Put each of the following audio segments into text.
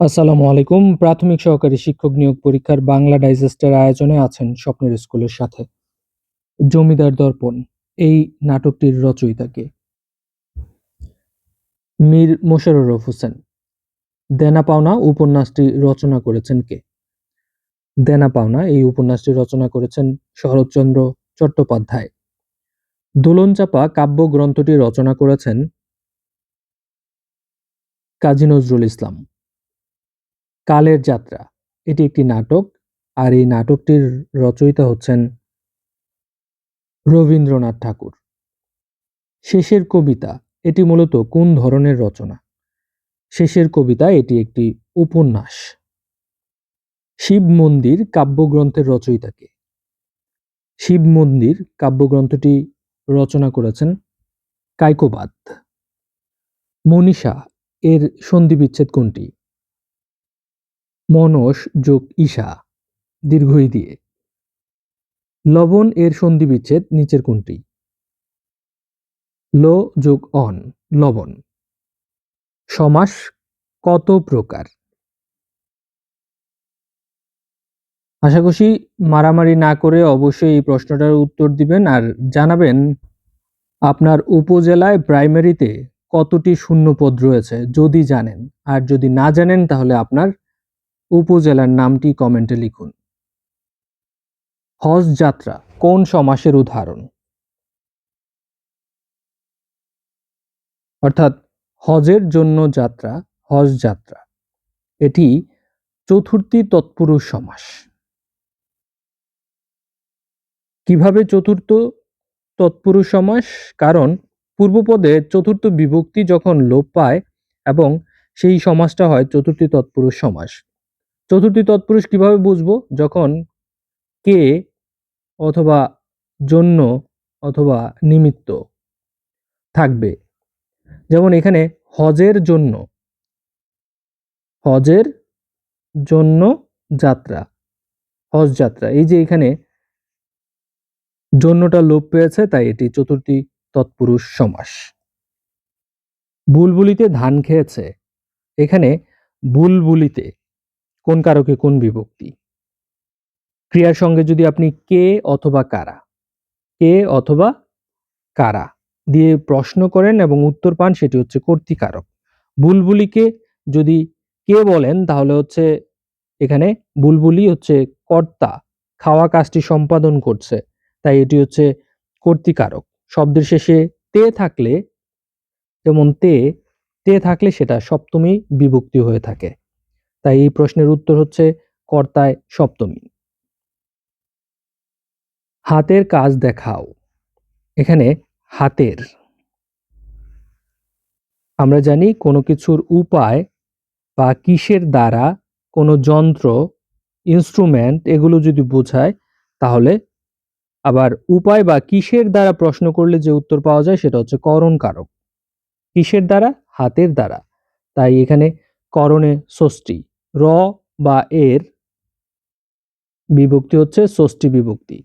আসসালামু আলাইকুম। প্রাথমিক সহকারী শিক্ষক নিয়োগ পরীক্ষার বাংলা ডাইজেস্টের আয়োজনে আছেন স্বপ্নের স্কুলের সাথে জমিদার দর্পণ, এই নাটকটির রচয়িতা কে মীর মোশাররফ হোসেন, দেনা পাওনা উপন্যাসটি রচনা করেছেন কে? দেনা পাওনা, এই উপন্যাসটি রচনা করেছেন শরৎচন্দ্র চট্টোপাধ্যায়। দোলনচাপা কাব্যগ্রন্থটি রচনা করেছেন কাজী নজরুল ইসলাম। কালের যাত্রা। এটি একটি নাটক, আর এই নাটকটির রচয়িতা হচ্ছেন রবীন্দ্রনাথ ঠাকুর। শেষের কবিতা, এটি মূলত কোন ধরনের রচনা? শেষের কবিতা, এটি একটি উপন্যাস। শিব মন্দির কাব্যগ্রন্থের রচয়িতাকে শিব মন্দির কাব্যগ্রন্থটি রচনা করেছেন কাইকোবাদ। মনীষা, এর সন্ধি বিচ্ছেদ কোনটি? মনস যোগ ঈশা, দীর্ঘই দিয়ে। লবণ এর সন্ধি বিচ্ছেদ নিচের কোনটি? ল যোগ অন, লবণ। সমাস কত প্রকার? আশা করছি মারামারি না করে অবশ্যই এই প্রশ্নটার উত্তর দিবেন আর জানাবেন আপনার উপজেলায় প্রাইমারিতে কতটি শূন্যপদ রয়েছে, যদি জানেন। আর যদি না জানেন তাহলে আপনার উপজেলার নামটি কমেন্টে লিখুন। হজ যাত্রা কোন সমাসের উদাহরণ? অর্থাৎ হজের জন্য যাত্রা, হজ যাত্রা, এটি চতুর্থী তৎপুরুষ সমাস। কীভাবে চতুর্থ তৎপুরুষ সমাস? কারণ পূর্বপদে চতুর্থ বিভক্তি যখন লোপ পায় এবং সেই সমাসটা হয় চতুর্থী তৎপুরুষ সমাস। চতুর্থী তৎপুরুষ কীভাবে বুঝব? যখন কে অথবা জন্য অথবা নিমিত্ত থাকবে। যেমন এখানে হজের জন্য। হজের জন্য যাত্রা। হজ যাত্রা। এই যে এখানে জন্যটা লোপ পেয়েছে, তাই এটি চতুর্থী তৎপুরুষ সমাস। বুলবুলিতে ধান খেয়েছে। এখানে বুলবুলিতে কোন কারকে কোন বিভক্তি? ক্রিয়ার সঙ্গে যদি আপনি কে অথবা কারা, কে অথবা কারা দিয়ে প্রশ্ন করেন এবং উত্তর পান, সেটি হচ্ছে কর্তৃকারক। বুলবুলিকে যদি কে বলেন, তাহলে হচ্ছে এখানে বুলবুলি হচ্ছে কর্তা, খাওয়া কাজটি সম্পাদন করছে, তাই এটি হচ্ছে কর্তৃকারক। শব্দের শেষে তে থাকলে, যেমন তে তে থাকলে সেটা সপ্তমী বিভক্তি হয়ে থাকে। তাই এই প্রশ্নের উত্তর হচ্ছে কর্তায় সপ্তমী। হাতের কাজ দেখাও। এখানে হাতের। আমরা জানি কোনো কিছুর উপায় বা কিসের দ্বারা কোনো যন্ত্র ইনস্ট্রুমেন্ট এগুলো যদি বোঝায়, তাহলে আবার উপায় বা কিসের দ্বারা প্রশ্ন করলে যে উত্তর পাওয়া যায় সেটা হচ্ছে করণ কারক। কিসের দ্বারা? হাতের দ্বারা। তাই এখানে করণে ষষ্ঠী। র বা এর বিভক্তি হচ্ছে ষষ্ঠী বিভক্তি।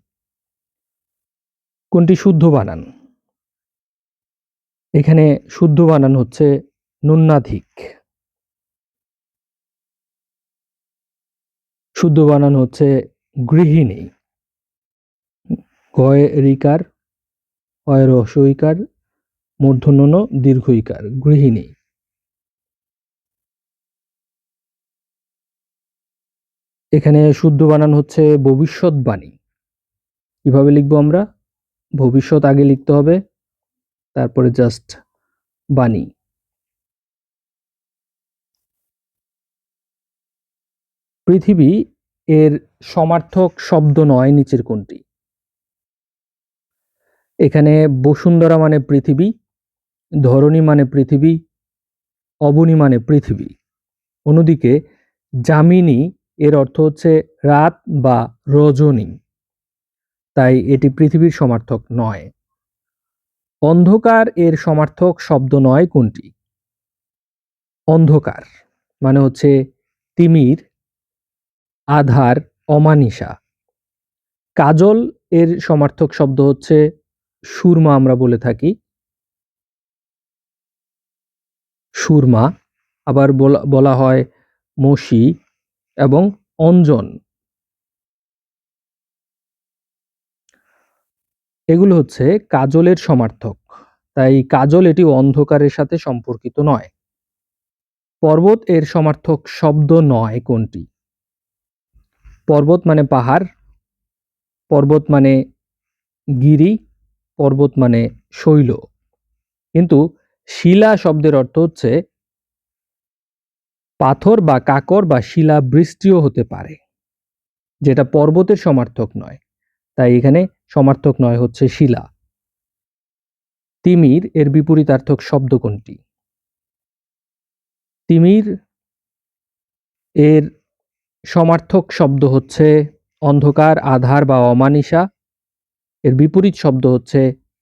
কোনটি শুদ্ধ বানান? এখানে শুদ্ধ বানান হচ্ছে নুন্নাধিক শুদ্ধ বানান হচ্ছে গৃহিণী। গয় রিকার অয় রসইকার মূর্ধন্য দীর্ঘইকার, গৃহিণী। এখানে শুদ্ধ বানান হচ্ছে ভবিষ্যৎবাণী কীভাবে লিখব আমরা? ভবিষ্যৎ আগে লিখতে হবে, তারপরে জাস্ট বাণী। পৃথিবী এর সমার্থক শব্দ নয় নিচের কোনটি। এখানে বসুন্ধরা মানে পৃথিবী, ধরণী মানে পৃথিবী, অবনী মানে পৃথিবী। অন্যদিকে যামিনী এর অর্থ হচ্ছে রাত বা রজনী। তাই এটি পৃথিবীর সমার্থক নয়। অন্ধকার এর সমার্থক শব্দ নয় কোনটি? অন্ধকার মানে হচ্ছে তিমির, আধার অমানিসা কাজল এর সমার্থক শব্দ হচ্ছে সুরমা আমরা বলে থাকি। সুরমা, আবার বলা হয় মসি এবং অঞ্জন। এগুলো হচ্ছে কাজলের সমার্থক। তাই কাজল এটি অন্ধকারের সাথে সম্পর্কিত নয়। পর্বত এর সমার্থক শব্দ নয় কোনটি? পর্বত মানে পাহাড়, পর্বত মানে গিরি, পর্বত মানে শৈল। কিন্তু শিলা শব্দের অর্থ হচ্ছে পাথর বা কাকর বা শিলা বৃষ্টিও হতে পারে, যেটা পর্বতের সমার্থক নয়। তাই এখানে সমার্থক নয় হচ্ছে শিলা। তিমির এর বিপরীতার্থক শব্দ কোনটি? তিমির এর সমার্থক শব্দ হচ্ছে অন্ধকার, আধার বা অমানিসা। এর বিপরীত শব্দ হচ্ছে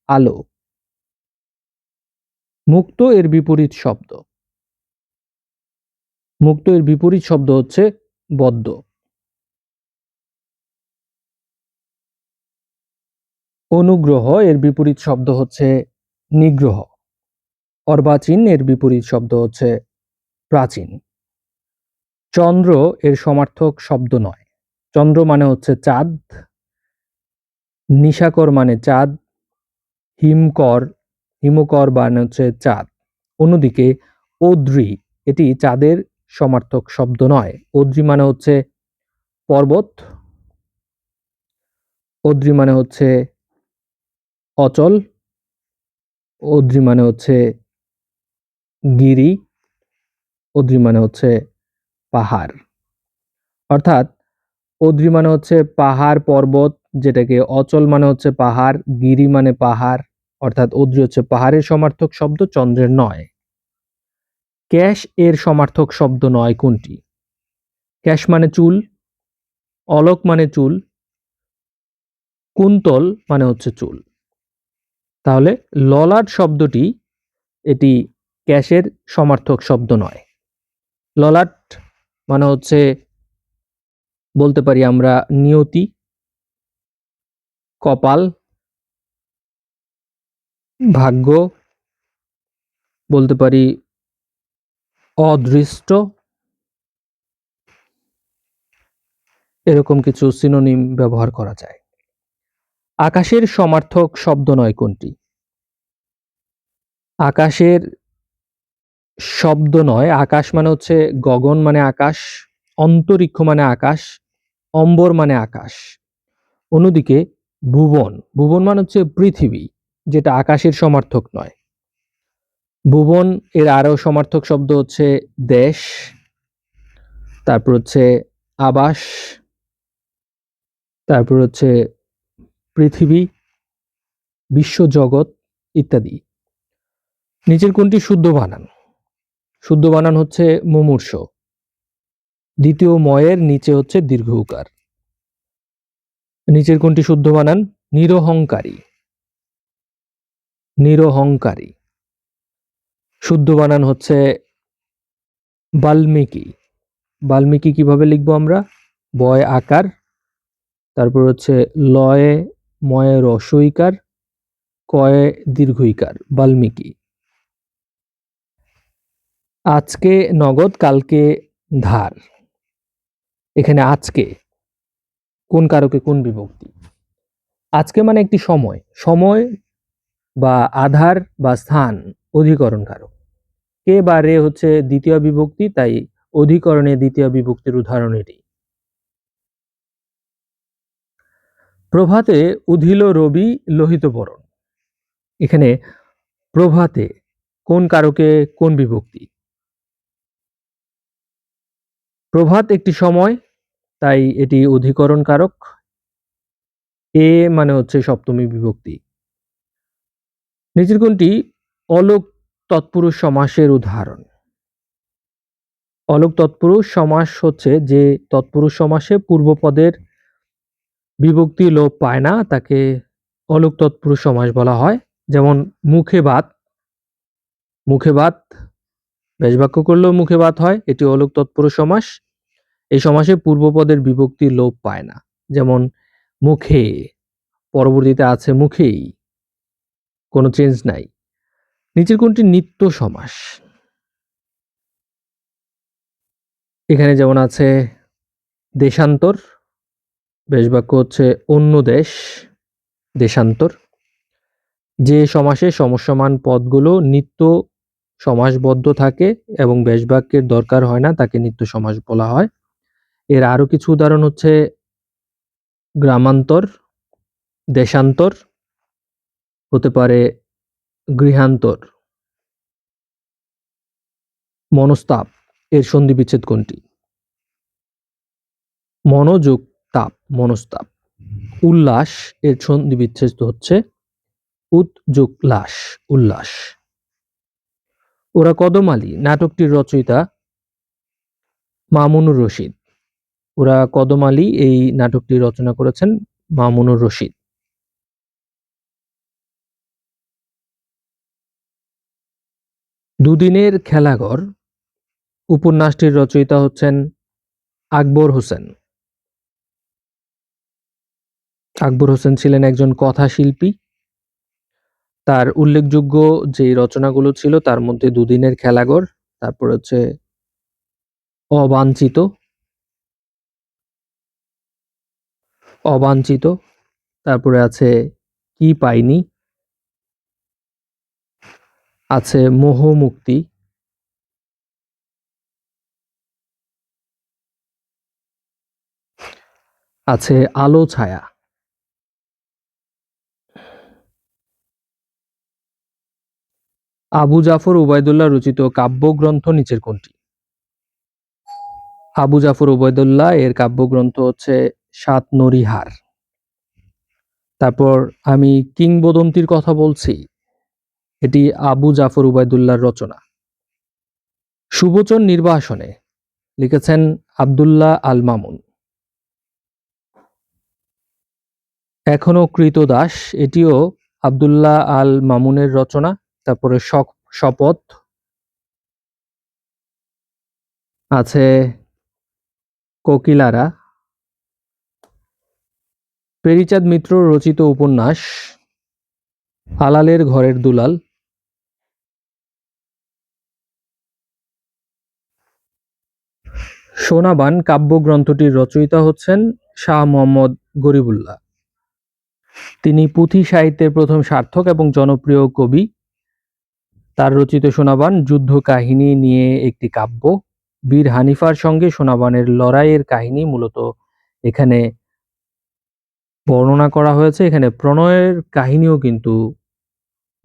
আলো। মুক্ত এর বিপরীত শব্দ। মুক্ত এর বিপরীত শব্দ হচ্ছে বদ্ধ। অনুগ্রহ এর বিপরীত শব্দ হচ্ছে নিগ্রহ। অর্বাচীন এর বিপরীত শব্দ হচ্ছে প্রাচীন। চন্দ্র এর সমার্থক শব্দ নয়। চন্দ্র মানে হচ্ছে চাঁদ, নিশাকর মানে চাঁদ, হিমকর হিমকর মানে হচ্ছে চাঁদ। অন্যদিকে ওদ্রি এটি চাঁদের সমার্থক শব্দ নয়। ওদ্রি মানে হচ্ছে পর্বত। ওদ্রি মানে হচ্ছে অচল। ওদ্রি মানে হচ্ছে গিরি। ওদ্রি মানে হচ্ছে পাহাড়। অর্থাৎ ওদ্রি মানে হচ্ছে পাহাড়, পর্বত, যেটাকে অচল মানে হচ্ছে পাহাড়, গিরি মানে পাহাড়, অর্থাৎ ওদ্রি হচ্ছে পাহাড়ের সমার্থক শব্দ, চন্দ্রের নয়। ক্যাশ এর সমার্থক শব্দ নয় কোনটি? ক্যাশ মানে চুল, অলোক মানে চুল, কুন্তল মানে হচ্ছে চুল। তাহলে ললাট শব্দটি এটি ক্যাশের সমার্থক শব্দ নয়। ললাট মানে হচ্ছে, বলতে পারি আমরা নিয়তি, কপাল, ভাগ্য, বলতে পারি অদৃষ্ট। এরকম কিছু সিনোনিম ব্যবহার করা যায়। আকাশের সমার্থক শব্দ নয় কোনটি? আকাশের শব্দ নয়, আকাশ মানে হচ্ছে গগন মানে আকাশ, অন্তরিক্ষ মানে আকাশ, অম্বর মানে আকাশ। অন্যদিকে ভুবন ভুবন মানে হচ্ছে পৃথিবী, যেটা আকাশের সমার্থক নয়। ভুবন এর আরও সমার্থক শব্দ হচ্ছে দেশ, তারপর হচ্ছে আবাস, তারপর হচ্ছে পৃথিবী বিশ্বজগৎ ইত্যাদি। নিচের কোনটি শুদ্ধ বানান? শুদ্ধ বানান হচ্ছে মুমূর্ষ। দ্বিতীয় ময়ের নিচে হচ্ছে দীর্ঘ উকার নিচের কোনটি শুদ্ধ বানান? নিরহংকারী। নিরহংকারী। শুদ্ধ বানান হচ্ছে বাল্মীকি। বাল্মীকি কীভাবে লিখব আমরা? বয় আকার, তারপর হচ্ছে লয়ে ময়ে রসইকার, কয়ে দীর্ঘইকার, বাল্মীকি। আজকে নগদ, কালকে ধার। এখানে আজকে, কোন কারকে, কোন বিভক্তি? আজকে মানে একটি সময়। সময় বা আধার বা স্থান, অধিকরণ কারক। কে বা রে হচ্ছে দ্বিতীয় বিভক্তি, তাই অধিকরণে দ্বিতীয় বিভক্তির উদাহরণ এটি। প্রভাতে উধিল রবি লোহিত বরণ। এখানে প্রভাতে কোন কারকে কোন বিভক্তি? প্রভাত একটি সময়, তাই এটি অধিকরণ কারক। এ মানে হচ্ছে সপ্তমী বিভক্তি। নিচের কোনটি অলোক তৎপুরুষ সমাসের উদাহরণ। অলোক তৎপুরুষ সমাস হচ্ছে যে তৎপুরুষ সমাসে পূর্বপদের বিভক্তি লোপ পায় না, তাকে অলোক তৎপুরুষ সমাস বলা হয়। যেমন, মুখে বাত। মুখে বাত, বেশবাক্য করলেও মুখে বাত হয়, এটি অলোক তৎপুরুষ সমাস। এই সমাসে পূর্বপদের বিভক্তি লোপ পায় না। যেমন, মুখে, পরবর্তীতে আছে মুখেই। কোনো চেঞ্জ নাই। নিচের কোনটি নিত্য সমাস? এখানে যেমন আছে, দেশান্তর বেশ বাক্য হচ্ছে অন্য দেশ, দেশান্তর। যে সমাসে সমস্যমান পদগুলো নিত্য সমাসবদ্ধ থাকে এবং বেশবাক্যের দরকার হয় না, তাকে নিত্য সমাস বলা হয়। এর আরও কিছু উদাহরণ হচ্ছে, গ্রামান্তর, দেশান্তর, হতে পারে গৃহান্তর। মনস্তাপ এর সন্ধি বিচ্ছেদ কোনটি? মনোযোগ তাপ মনস্তাপ। উল্লাস এর সন্ধি বিচ্ছেদ হচ্ছে উদ্যোগ লাস উল্লাস। ওরা কদম আলী, নাটকটির রচয়িতা মামুনুর রশিদ। ওরা কদম আলী এই নাটকটি রচনা করেছেন মামুনুর রশিদ। দুদিনের খেলাঘর উপন্যাসটির রচয়িতা হচ্ছেন আকবর হোসেন। আকবর হোসেন ছিলেন একজন কথাশিল্পী। তার উল্লেখযোগ্য যে রচনাগুলো ছিল, তার মধ্যে দুদিনের খেলাঘর, তারপর হচ্ছে অবাঞ্ছিত অবাঞ্ছিত, তারপরে আছে কি পাইনি আছে মোহ মুক্তি আছে আলো ছায়া। আবু জাফর উবায়দুল্লাহ রচিত কাব্যগ্রন্থ নিচের কোনটি? আবু জাফর উবায়দুল্লাহ এর কাব্যগ্রন্থ হচ্ছে সাত নরিহার। তারপর আমি কিংবদন্তির কথা বলছি। এটি আবু জাফর উবায়দুল্লাহর রচনা। সুবচন নির্বাসনে লিখেছেন আবদুল্লাহ আল মামুন এখনও কৃতদাস, এটিও আবদুল্লাহ আল মামুনের রচনা, তারপরে শপথ আছে কোকিলারা। পেরিচাঁদ মিত্র রচিত উপন্যাস, আলালের ঘরের দুলাল। সোনাবান কাব্যগ্রন্থটির রচয়িতা হচ্ছেন শাহ মোহাম্মদ গরিবুল্লাহ। তিনি পুঁথি সাহিত্যের প্রথম সার্থক এবং জনপ্রিয় কবি। তার রচিত সোনাবান যুদ্ধ কাহিনী নিয়ে একটি কাব্য, বীর হানিফার সঙ্গে সোনাবানের লড়াইয়ের কাহিনী মূলত এখানে বর্ণনা করা হয়েছে। এখানে প্রণয়ের কাহিনীও কিন্তু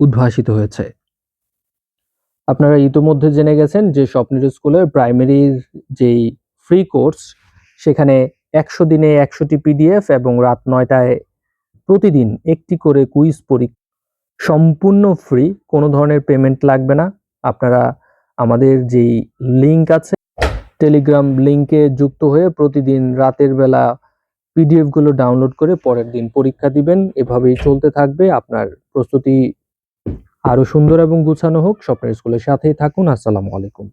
উদ্ভাসিত হয়েছে। আপনারা ইতোমধ্যে জেনে গেছেন যে স্বপ্নের স্কুলের প্রাইমারির যেই ফ্রি কোর্স সেখানে একশো দিনে একশোটি পিডিএফ এবং রাত নয়টায় প্রতিদিন একটি করে কুইজ পরীক্ষা। সম্পূর্ণ ফ্রি কোনো ধরনের পেমেন্ট লাগবে না। আপনারা আমাদের যেই লিংক আছে টেলিগ্রাম লিংকে যুক্ত হয়ে প্রতিদিন রাতের বেলা পিডিএফগুলো ডাউনলোড করে পরের দিন পরীক্ষা দিবেন। এভাবেই চলতে থাকবে। আপনার প্রস্তুতি আরও সুন্দর এবং গুছানো হোক। স্বপ্নের স্কুলের সাথেই থাকুন। আসসালামু আলাইকুম।